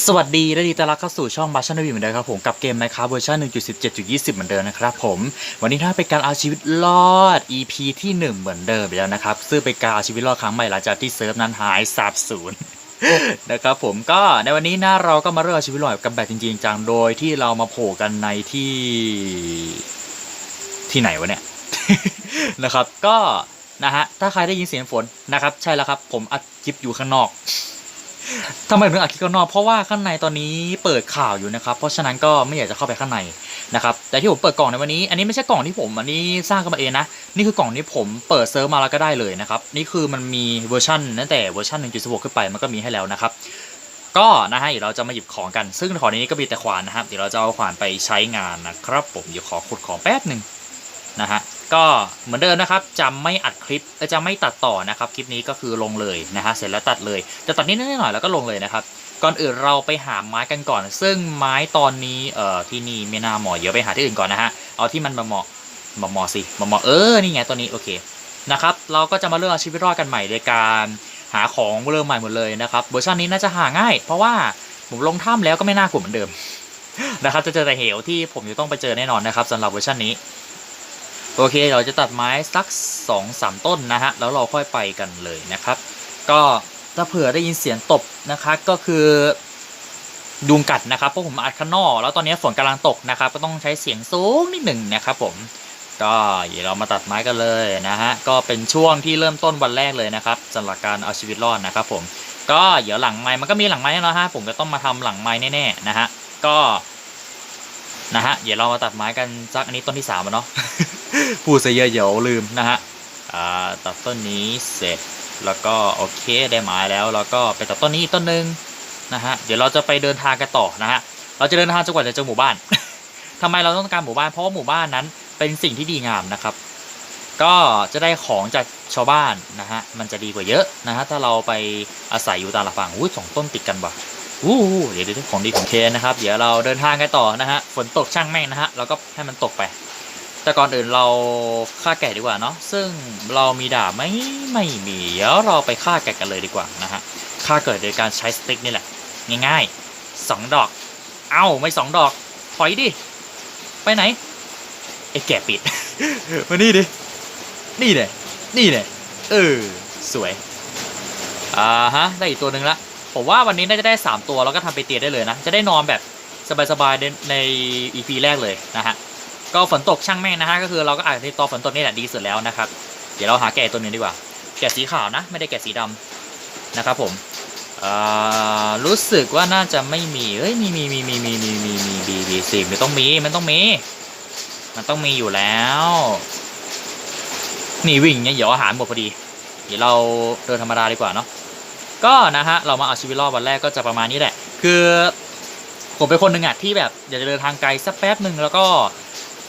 สวัสดีและดีต้อนรับเข้าสู่ช่องบัชชันวีเหมือนเดิมครับผมกับเกม Minecraft เวอร์ชัน1.17.20 เหมือนเดิมนะครับผม วันนี้ถ้าเป็นการเอาชีวิตรอด EP ที่ 1 เหมือนเดิมไปแล้วนะครับ ซึ่งเป็นการเอาชีวิตรอดครั้งใหม่หลังจากที่เซิร์ฟนั้นหายสาบสูญนะครับผมก็ในวันนี้นะเราก็มาเริ่มเอาชีวิตรอดกันแบบจริงๆจังโดยที่เรามาโผล่กันในที่ที่ไหนวะเนี่ยนะครับก็นะฮะถ้าใครได้ยินเสียงฝนนะครับ ใช่แล้วครับ ผมอัดคลิปอยู่ข้างนอก ทำไมถึงอัดคลิปข้างนอกเพราะว่าข้างในตอนนี้เปิดข่าวอยู่นะครับ เพราะฉะนั้นก็ไม่อยากจะเข้าไปข้างในนะครับแต่ที่ผมเปิดกล่องในวันนี้ อันนี้ไม่ใช่กล่องที่ผมอันนี้สร้างขึ้นมาเองนะนี่คือกล่องที่ผมเปิดเซิร์ฟมาแล้วก็ได้เลยนะครับนี่คือมันมีเวอร์ชันตั้งแต่เวอร์ชัน1.16ขึ้นไปมันก็มีให้แล้วนะครับก็นะฮะเดี๋ยวเราจะมาหยิบของกัน ซึ่งของนนี้ก็มีแต่ขวานนะครับเดี๋ยวเราจะเอาขวานไปใช้งานนะครับ ผมเดี๋ยวขอขุดของแป๊บหนึ่งนะฮะ ก็เหมือนเดิมนะครับจะไม่อัดคลิปจะไม่ตัดต่อนะครับคลิปนี้ก็คือลงเลยนะฮะเสร็จแล้วตัดเลยจะตัดนิดนิดหน่อยแล้วก็ลงเลยนะครับก่อนอื่นเราไปหาไม้กันก่อน ซึ่งไม้ตอนนี้เอ่อที่นี่ไม่น่าเหมาะเดี๋ยวไปหาที่อื่นก่อนนะฮะเอาที่มันมาเหมาะมาเหมาะสิมาเหมาะเออนี่ไงตัวนี้โอเคนะครับเราก็จะมาเริ่มเอาชีวิตรอดกันใหม่โดยการหาของเริ่มใหม่หมดเลยนะครับเวอร์ชันนี้น่าจะหาง่าย เพราะว่าผมลงถ้ำแล้วก็ไม่น่ากลัวเหมือนเดิมนะครับจะเจอแต่เหวที่ผมจะต้องไปเจอแน่นอนนะครับสำหรับเวอร์ชันนี้ โอเคเราจะตัดไม้สักสองสามต้นนะฮะ แล้วเราค่อยไปกันเลยนะครับ ก็ถ้าเผื่อได้ยินเสียงตบนะคะก็คือยุงกัดนะครับเพราะผมอัดข้างนอกแล้วตอนนี้ฝนกำลังตกนะครับ ก็ต้องใช้เสียงสูงนิดหนึ่งนะครับผมก็เดี๋ยวเรามาตัดไม้กันเลยนะฮะก็เป็นช่วงที่เริ่มต้นวันแรกเลยนะครับสำหรับการเอาชีวิตรอดนะครับผมก็เดี๋ยวหลังไม้มันก็มีหลังไม้แน่นอนฮะผมก็ต้องมาทำหลังไม้แน่ๆนะฮะก็นะฮะเดี๋ยวเรามาตัดไม้กันสักอันนี้ต้นที่สามเนาะ พูดซะเยอะเดี๋ยวลืมนะฮะอ่าตัดต้นนี้เสร็จแล้วก็โอเคได้ไม้แล้วแล้วก็ไปตัดต้นนี้อีกต้นหนึ่งนะฮะเดี๋ยวเราจะไปเดินทางกันต่อนะฮะเราจะเดินทางจนกว่าจะเจอหมู่บ้านทำไมเราต้องการหมู่บ้านเพราะว่าหมู่บ้านนั้นเป็นสิ่งที่ดีงามนะครับ ก็จะได้ของจากชาวบ้านนะฮะมันจะดีกว่าเยอะนะฮะถ้าเราไปอาศัยอยู่ตามละฝั่งอุ้ยสองต้นติดกันว่ะอู้หูเดี๋ยวเดี๋ยวของดีของเคนะครับ เดี๋ยวเราเดินทางกันต่อนะฮะฝนตกช่างแม่งนะฮะเราก็ให้มันตกไป แต่ก่อนอื่นเราฆ่าแกะดีกว่าเนาะซึ่งเรามีดาบไหมไม่มีเดี๋ยวเราไปฆ่าแกะกันเลยดีกว่านะฮะฆ่าเกิดโดยการใช้สติ๊กนี่แหละง่ายๆสองดอก เอ้าไม่สองดอกถอยดิไปไหนไอ้แกะปิด มานี่ดินี่เลยนี่เลยเออสวยอ่าฮะได้อีกตัวหนึ่งละผมว่าวันนี้น่าจะได้ 3 ตัวแล้วก็ทำไปเตียได้เลยนะ จะได้นอนแบบสบายๆในใน EP แรกเลยนะฮะ ก็ฝนตกช่างแม่งนะฮะก็คือเราก็อาจในตอนฝนตกนี่แหละดีสุดแล้วนะครับ เดี๋ยวเราหาแกะตัวหนึงดีกว่า แกะสีขาวนะ ไม่ได้แกะสีดำนะครับผมรู้สึกว่าน่าจะไม่มีเฮ้ยมีมีมีมีมีมีมีมีมีมีสิมันต้องมีมันต้องมี มันต้องมีอยู่แล้วนี่วิ่งเนี่ยเดี๋ยวอาหารหมดพอดี เดี๋ยวเราเดินธรรมดาดีกว่าเนาะก็นะฮะเรามาเอาชีวิตรอดวันแรกก็จะประมาณนี้แหละ คือผมเป็นคนหนึ่งอะที่แบบอยากจะเดินทางไกลสักแป๊บหนึ่งแล้วก็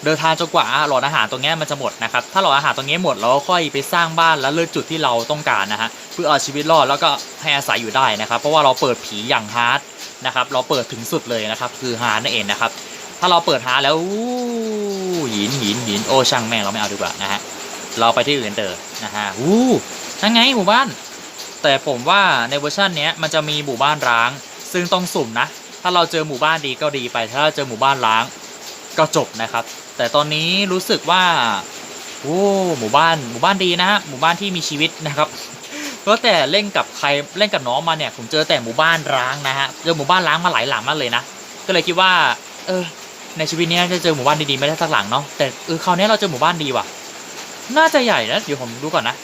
เดินทางจนกว่าหลอดอาหารตรงนี้มันจะหมดนะครับถ้าหลอดอาหารตรงนี้หมดเราก็ค่อยไปสร้างบ้านแล้วเลือกจุดที่เราต้องการนะฮะเพื่อเอาชีวิตรอดแล้วก็ให้อาศัยอยู่ได้นะครับ เพราะว่าเราเปิดผีอย่างฮาร์ดนะครับเราเปิดถึงสุดเลยนะครับคือฮาร์ดนั่นเองนะครับถ้าเราเปิดฮาร์ดแล้วหินหินหินโอช่างแม่งเราไม่เอาดีกว่านะฮะเราไปที่อื่นเถอะนะฮะอู้นั่นไงหมู่บ้าน แต่ผมว่าในเวอร์ชันนี้มันจะมีหมู่บ้านร้าง ซึ่งต้องสุ่มนะ ถ้าเราเจอหมู่บ้านดีก็ดีไป ถ้าเราเจอหมู่บ้านร้างก็จบนะครับ แต่ตอนนี้รู้สึกว่าโอ้หมู่บ้านหมู่บ้านดีนะฮะหมู่บ้านที่มีชีวิตนะครับเพราะแต่เล่นกับใครเล่นกับน้องมาเนี่ยผมเจอแต่หมู่บ้านร้างนะฮะเจอหมู่บ้านร้างมาหลายหลังมากเลยนะก็เลยคิดว่า เออ ในชีวิตนี้จะเจอหมู่บ้านดีๆไม่ได้สักหลังเนาะแต่เออคราวนี้เราเจอหมู่บ้านดีว่ะ น่าจะใหญ่นะเดี๋ยวผมดูก่อนนะ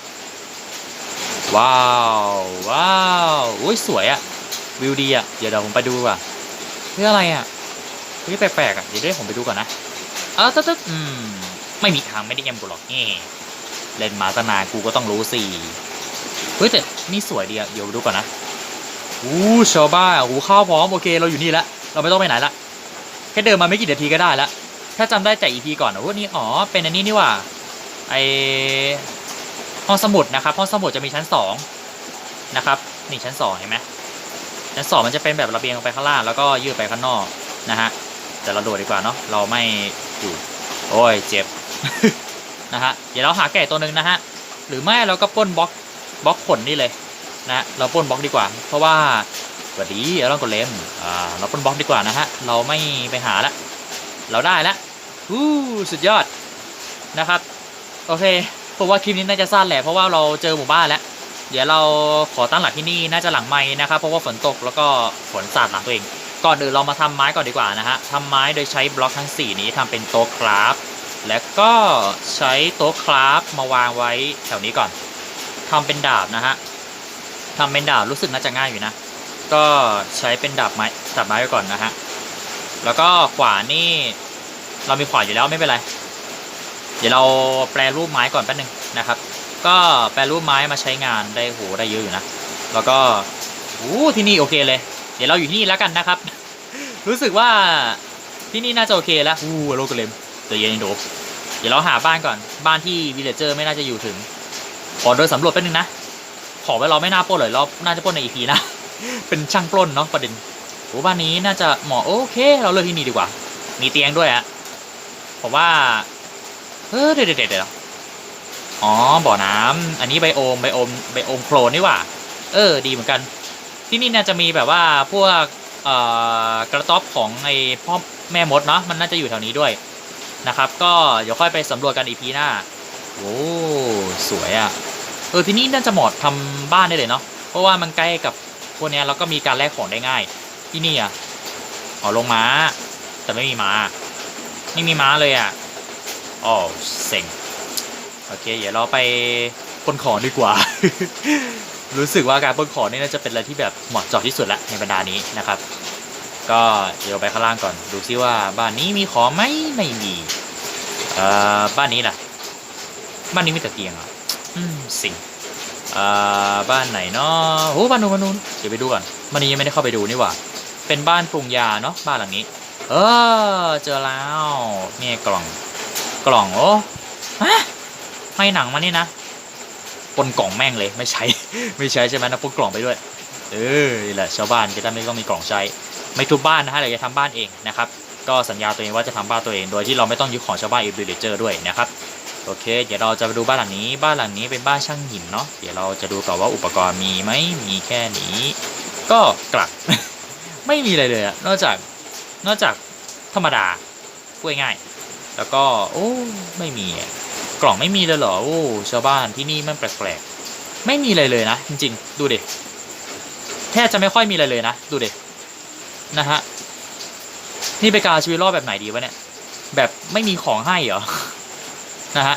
ว้าวว้าวอุ้ยสวยอะวิวดีอะเดี๋ยวเดี๋ยวผมไปดูว่ะเพื่ออะไรอะเฮ้ยแปลกๆอะเดี๋ยวได้ผมไปดูก่อนนะ เออตึ๊ดตึ๊ดอืม ไม่มีทางไม่ได้แยมกูหรอกนี่เล่นมาตนากูก็ต้องรู้สิเฮ้ยแต่นี่สวยดีอะเดี๋ยวดูก่อนนะอู้ชาวบ้านโอ้โหข้าวพร้อมโอเคเราอยู่นี่แล้วเราไม่ต้องไปไหนละแค่เดินมาไม่กี่นาทีก็ได้ละถ้าจำได้จากอีพีก่อนนะว่านี่อ๋อเป็นอันนี้นี่ว่าไอห้องสมุดนะครับห้องสมุดจะมีชั้นสองนะครับนี่ชั้นสองเห็นไหมชั้นสองมันจะเป็นแบบระเบียงลงไปข้างล่างแล้วก็ยืดไปข้างนอกนะฮะแต่เราโดดดีกว่าเนาะเราไม่ อยู่ โอ้ยเจ็บนะฮะเดี๋ยวเราหาแก่ตัวหนึ่งนะฮะหรือไม่เราก็ป้นบล็อกบล็อกขนนี่เลยนะเราป้นบล็อกดีกว่า เพราะว่าผวัสดีเอลอนกดเลมอ่าเราป้นบล็อกดีกว่านะฮะเราไม่ไปหาละเราได้ละอู้สุดยอดนะครับโอเคผมว่าคลิปนี้น่าจะสั้นแหละเพราะว่าเราเจอหมู่บ้านแล้วเดี๋ยวเราขอตั้งหลักที่นี่น่าจะหลังไม้นะครับเพราะว่าฝนตกแล้วก็ฝนสาดหลังตัวเอง ก่อนอื่นเรามาทำไม้ก่อนดีกว่านะฮะทำไม้โดยใช้บล็อกทั้ง 4 นี้ทำเป็นโต๊ะคราฟและก็ใช้โต๊ะคราฟมาวางไว้แถวนี้ก่อนทำเป็นดาบนะฮะทำเป็นดาบรู้สึกน่าจะง่ายอยู่นะ ก็ใช้เป็นดาบไม้ดาบไม้ไว้ก่อนนะฮะแล้วก็ขวานี่เรามีขวานอยู่แล้วไม่เป็นไร เดี๋ยวเราแปลรูปไม้ก่อนแป๊บนึงนะครับ ก็แปลรูปไม้มาใช้งานได้โหได้เยอะอยู่นะ แล้วก็อู้ที่นี่โอเคเลย ดี๋ยวเราอยู่ที่นี่แล้วกันนะครับ รู้สึกว่าที่นี่น่าจะโอเคแล้วอู้โลกเลมเดี๋ยวเย็นโดเดี๋ยวเราหาบ้านก่อน บ้านที่วิลเลเจอร์ไม่น่าจะอยู่ถึง ขอเดินสำรวจแป๊บนึงนะ ขอไว้เราไม่น่าปล้นเลยเราน่าจะปล้นในอีพีนะ เป็นช่างปล้นเนาะประเด็นโอ้บ้านนี้น่าจะเหมาะโอเค เราเลือกที่นี่ดีกว่า มีเตียงด้วยอะผมว่า เออเดี๋ยวเดี๋ยวเดี๋ยวอ๋อบ่อน้ำอันนี้ไบโอมไบโอมไบโอมโคลนนี่หว่า เออ ดีเหมือนกัน ที่นี่น่าจะมีแบบว่าพวกเอ่อกระต๊อบของไอ้พ่อแม่มดเนาะมันน่าจะอยู่แถวนี้ด้วยนะครับ ก็เดี๋ยวค่อยไปสำรวจกันอีพีหน้าโอ้สวยอะ่ะเออที่นี่น่าจะเหมาะทำบ้านได้เลยเนาะเพราะว่ามันใกล้กับพวกเนี้ยแล้วก็มีการแลกของได้ง่าย ที่นี่อะอ๋อลงม้า แต่ไม่มีม้า ไม่มีม้าเลยอะอ๋อเซ็งโอเค เดี๋ยวเราไปปล้นของดีกว่า รู้สึกว่าการปล้นของนี่น่าจะเป็นอะไรที่แบบเหมาะเจาะที่สุดละในบรรดานี้นะครับ ก็เดี๋ยวไปข้างล่างก่อน ดูซิว่าบ้านนี้มีของไหมไม่มีเอ่อบ้านนี้ล่ะ บ้านนี้มีแต่เตียงอะอืมสิงเอ่อบ้านไหนเนาะโอ้บ้านนู้นบ้านนู้นเดี๋ยวไปดูก่อนบ้านนี้ยังไม่ได้เข้าไปดูนี่หว่า เป็นบ้านปรุงยาเนาะบ้านหลังนี้ เออเจอแล้วนี่กล่องกล่องโอ้ฮะให้หนังมานี่นะปนกล่องแม่งเลยไม่ใช้ ไม่ใช้ใช่ไหมนะปนกล่องไปด้วย เออนี่แหละชาวบ้านจะได้ไม่ต้องมีกล่องใช้ ไม่ทุบบ้านนะฮะเราจะทำบ้านเองนะครับ ก็สัญญาตัวเองว่าจะทำบ้านตัวเอง โดยที่เราไม่ต้องยึดของชาวบ้านอีบิเลเจอร์ด้วยนะครับ โอเค เดี๋ยวเราจะไปดูบ้านหลังนี้ บ้านหลังนี้เป็นบ้านช่างหินเนาะ เดี๋ยวเราจะดูก่อว่าอุปกรณ์มีไหม มีแค่นี้ ก็กลักไม่มีอะไรเลยอะนอกจาก นอกจากธรรมดาพูดง่าย แล้วก็ โอ้ ไม่มี กล่องไม่มีเลยเหรอ โอ้ ชาวบ้านที่นี่มันแปลก ไม่มีอะไรเลยนะ จริงๆ ดูเดิแทบจะไม่ค่อยมีอะไรเลยนะ ดูเดินะฮะ นี่เป็นการชีวิตรอดแบบไหนดีวะเนี่ย แบบไม่มีของให้เหรอ นะฮะ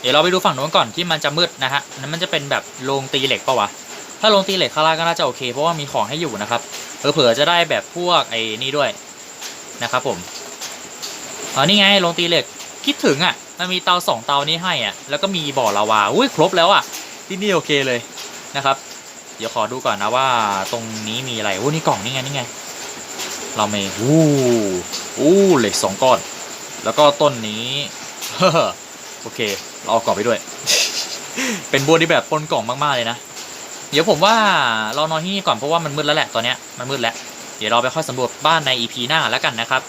เดี๋ยวเราไปดูฝั่งโน้นก่อนที่มันจะมืดนะฮะนั้นมันจะเป็นแบบโรงตีเหล็กปะวะ ถ้าโรงตีเหล็กข้างล่างก็น่าจะโอเค เพราะว่ามีของให้อยู่นะครับ เผื่อจะได้แบบพวกไอ้นี่ด้วยนะครับผมอ๋อนี่ไงโรงตีเหล็กคิดถึงอะ มันมีเตาสองเตานี้ให้อะ แล้วก็มีบ่อลาวา อุ้ยครบแล้วอะ ที่นี่โอเคเลยนะครับ เดี๋ยวขอดูก่อนนะว่าตรงนี้มีอะไรโอ้นี่กล่องนี่ไงนี่ไง เราไม่อู้อู้เหล็กสองก้อน แล้วก็ต้นนี้โอเค เราเอากล่องไปด้วย เป็นบัวที่แบบปนกล่องมากๆเลยนะ เดี๋ยวผมว่าเรานอนที่นี่ก่อนเพราะว่ามันมืดแล้วแหละตอนเนี้ยมันมืดแล้ว เดี๋ยวเราไปค่อยสำรวจบ้านใน EP หน้าแล้วกันนะครับ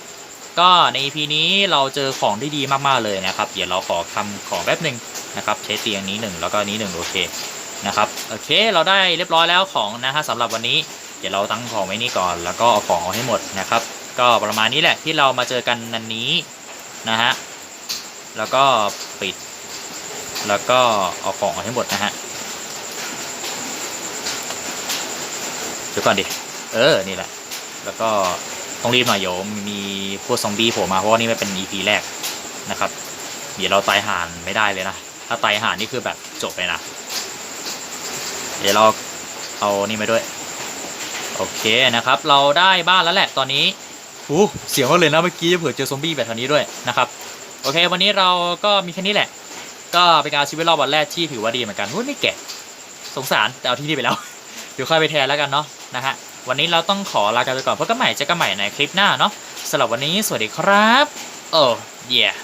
ก็ใน EP นี้เราเจอของที่ดีมากๆเลยนะครับ เดี๋ยวเราขอทำของแป๊บหนึ่ง นะครับใช้เตียงนี้หนึ่งแล้วก็นี้หนึ่งโอเคนะครับโอเคเราได้เรียบร้อยแล้วของนะฮะสำหรับวันนี้เดี๋ยวเราตั้งของไว้นี่ก่อน แล้วก็เอาของเอาให้หมดนะครับ ก็ประมาณนี้แหละที่เรามาเจอกันนันนี้นะฮะแล้วก็ปิด แล้วก็เอาของออกให้หมดนะฮะเดี๋ยวก่อนดิเออนี่แหละ แล้วก็ต้องรีบหน่อยโยมมีพวกซอมบี้โผล่มาเพราะว่านี่มันเป็น EP แรกนะครับ เดี๋ยวเราตายห่านไม่ได้เลยนะ ถ้าตายห่านนี่คือแบบจบเลยนะ เดี๋ยวเราเอานี่มาด้วย โอเคนะครับ เราได้บ้านแล้วแหละตอนนี้อู้เสียงมากเลยนะเมื่อกี้เผื่อเจอซอมบี้แบบแถวนี้ด้วยนะครับ โอเค วันนี้เราก็มีแค่นี้แหละ ก็เป็นการเอาชีวิตรอดวันแรกที่ถือว่าดีเหมือนกันวุ้ยไม่แก่สงสารแต่เอาที่นี่ไปแล้ว เดี๋ยวค่อยไปแทนแล้วกันเนาะนะฮะวันนี้เราต้องขอลากันไปก่อนพบกันใหม่เจอกันใหม่ในคลิปหน้าเนาะสำหรับวันนี้สวัสดีครับ โอ้ yeah